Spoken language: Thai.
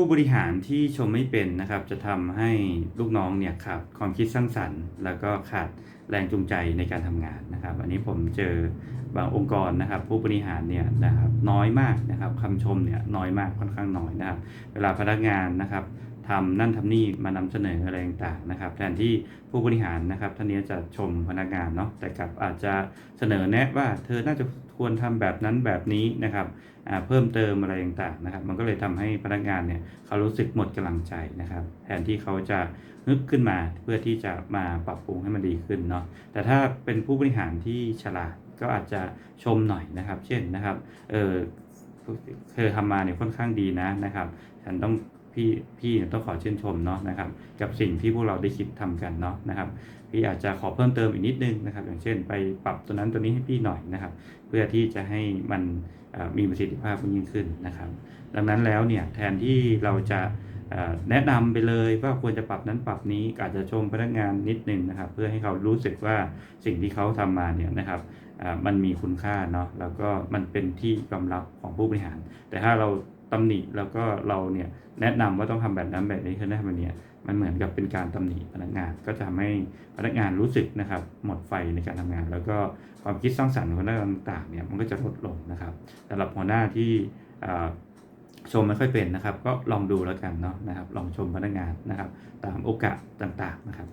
ผู้บริหารที่ชมไม่เป็นนะครับ จะทำให้ลูกน้องเนี่ยขาดความคิดสร้างสรรค์ แล้วก็ขาดแรงจูงใจในการทำงานนะครับ อันนี้ผมเจอบางองค์กรนะครับ ผู้บริหารเนี่ยนะครับน้อยมากนะครับคำชมเนี่ยน้อยมากค่อนข้างน้อยนะครับ เวลาพนักงานนะครับ ทำนั่นทำนี่มานำเสนออะไรต่างๆนะครับ แทนที่ผู้บริหารนะครับท่านนี้จะชมพนักงานเนาะแต่กลับอาจจะเสนอแนะว่าเธอน่าจะควรทำแบบนั้นแบบนี้นะครับเพิ่มเติมอะไรต่างๆนะครับ มันก็เลยทำให้พนักงานเนี่ยเขารู้สึกหมดกำลังใจนะครับ แทนที่เขาจะฮึกขึ้นมาเพื่อที่จะมาปรับปรุงให้มันดีขึ้นเนาะแต่ถ้าเป็นผู้บริหารที่ฉลาดก็อาจจะชมหน่อยนะครับ เช่นนะครับเออเธอทำมาเนี่ยค่อนข้างดีนะนะครับ ฉันต้อง พี่พี่เนี่ยต้องขอชื่นชมเนาะนะครับ กับสิ่งที่พวกเราได้คิดทำกันเนาะนะครับพี่อาจจะขอเพิ่มเติมอีกนิดนึงนะครับ อย่างเช่น ไปปรับตัวนั้นตัวนี้ให้พี่หน่อยนะครับ เพื่อที่จะให้มันมีประสิทธิภาพยิ่งขึ้นนะครับ ดังนั้นแล้วเนี่ยแทนที่เราจะแนะนำไปเลยว่าควรจะปรับนั้นปรับนี้อาจจะชมพนักงานนิดนึงนะครับ เพื่อให้เขารู้สึกว่าสิ่งที่เขาทำมาเนี่ยนะครับมันมีคุณค่าเนาะแล้วก็มันเป็นที่ยอมรับของผู้บริหาร แต่ถ้าเรา ตำหนิแล้วก็เราเนี่ยแนะนำว่าต้องทำแบบนั้นแบบนี้คือได้แบบเนี้ยมันเหมือนกับเป็นการตำหนิพนักงานก็จะทำให้พนักงานรู้สึกนะครับ หมดไฟในการทำงาน แล้วก็ความคิดสร้างสรรค์ของพนักงานต่างๆเนี่ยมันก็จะลดลงนะครับสำหรับหัวหน้าที่ชมไม่ค่อยเป็นนะครับ ก็ลองดูแล้วกันเนาะนะครับ ลองชมพนักงานนะครับ ตามโอกาสต่างๆนะครับ